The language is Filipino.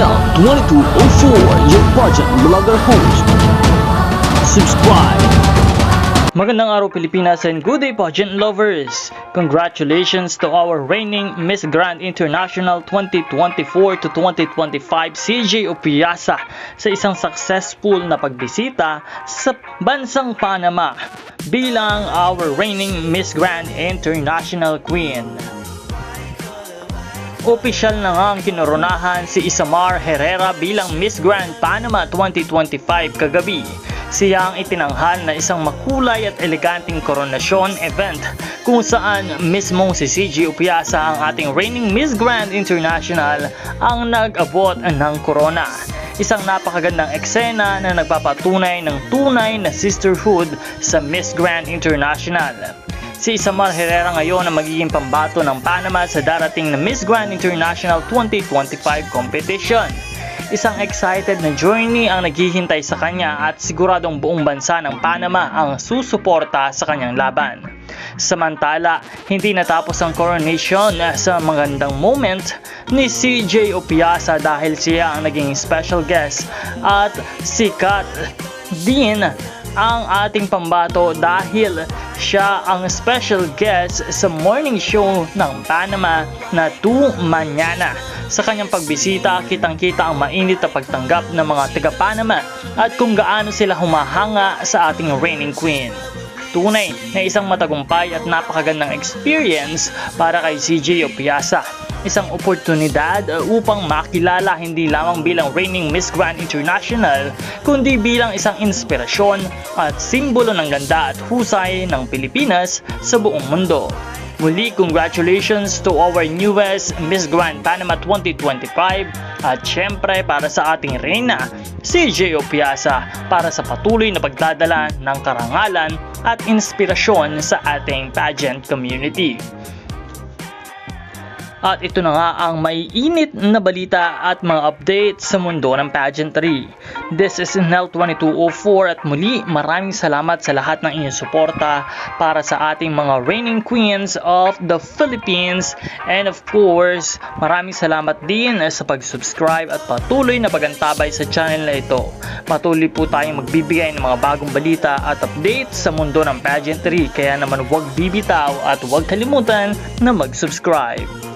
Nel2204, your pageant vlogger host. Subscribe. Magandang araw Pilipinas and good day pageant lovers! Congratulations to our reigning Miss Grand International 2024 to 2025 CJ Opiasa sa isang successful na pagbisita sa bansang Panama bilang our reigning Miss Grand International Queen. Opisyal na nga ang kinoronahan si Isamar Herrera bilang Miss Grand Panama 2025 kagabi. Siya ang itinanghal na isang makulay at eleganteng koronasyon event kung saan mismong si CG Upiasa ang ating reigning Miss Grand International ang nag-abot ng corona. Isang napakagandang eksena na nagpapatunay ng tunay na sisterhood sa Miss Grand International. Si Isamar Herrera ngayon ang magiging pambato ng Panama sa darating na Miss Grand International 2025 competition. Isang excited na journey ang naghihintay sa kanya at siguradong buong bansa ng Panama ang susuporta sa kanyang laban. Samantala, hindi natapos ang coronation sa magandang moment ni CJ Opiasa dahil siya ang naging special guest at sikat din ang ating pambato dahil siya ang special guest sa morning show ng Panama na Tu Mañana. Sa kanyang pagbisita, kitang-kita ang mainit na pagtanggap ng mga taga-Panama at kung gaano sila humahanga sa ating reigning queen. Tunay na isang matagumpay at napakagandang experience para kay CJ Opiasa. Isang oportunidad upang makilala hindi lamang bilang reigning Miss Grand International, kundi bilang isang inspirasyon at simbolo ng ganda at husay ng Pilipinas sa buong mundo. Muli, congratulations to our newest Miss Grand Panama 2025 at syempre para sa ating reyna, si J.O. Piazza para sa patuloy na pagdadala ng karangalan at inspirasyon sa ating pageant community. At ito na nga ang may init na balita at mga updates sa mundo ng pageantry. This is Nel2204 at muli maraming salamat sa lahat ng inyong suporta para sa ating mga reigning queens of the Philippines. And of course, maraming salamat din sa pag-subscribe at patuloy na pagantabay sa channel na ito. Patuloy po tayong magbibigay ng mga bagong balita at updates sa mundo ng pageantry kaya naman huwag bibitaw at huwag kalimutan na mag-subscribe.